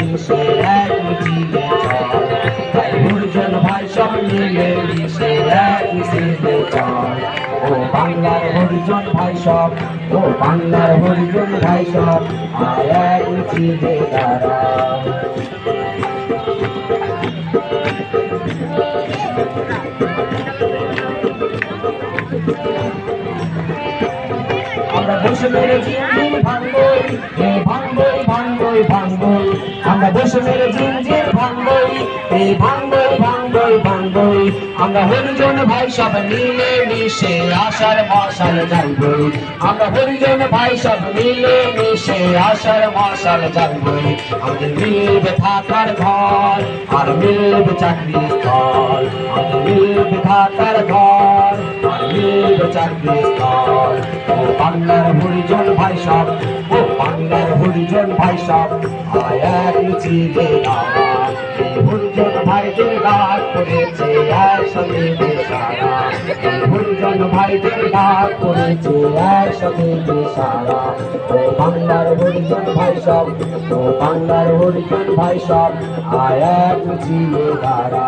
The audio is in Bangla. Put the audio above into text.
মিশে এক মিছিলে চল। তাই হরিজন ভাই সব মিলে মিশে এক মিছিলে চল। ও বাংলার হরিজন ভাই সব, ও বাংলার হরিজন ভাই সব আয় এক মিছিলে দাঁড়া বসে মেরেছি ভাঙ্গই ভাঙ্গই ভাঙ্গই ভাঙ্গই আমরা বসে মেরে ঝিমঝিম ভাঙ্গই এই ভাঙ্গই ভাঙ্গই ভাঙ্গই আমরা হরিজন ভাই সব মিলে মিশে আশার মশাল জ্বালবই। আমরা হরিজন ভাই সব মিলে মিশে আশার মশাল জ্বালবই। আমাদের মিলবে থাকার ঘর, আর মিলবে চাকরি স্থল। আমাদের মিলবে থাকার ঘর, আর মিলবে চাকরি স্থল। ও বাংলার হরিজন ভাই সব বাংলার হরিজন ভাই সব আয় এক মিছিলে নামাজ। এই হরিজন ভাইদের ডাক করেছে একসাথে সারা হরিজন ভাইদের ডাক করেছে একসাথে সারা ও বাংলার হরিজন ভাই সব, ও বাংলার হরিজন ভাই সব আয় এক দাঁড়া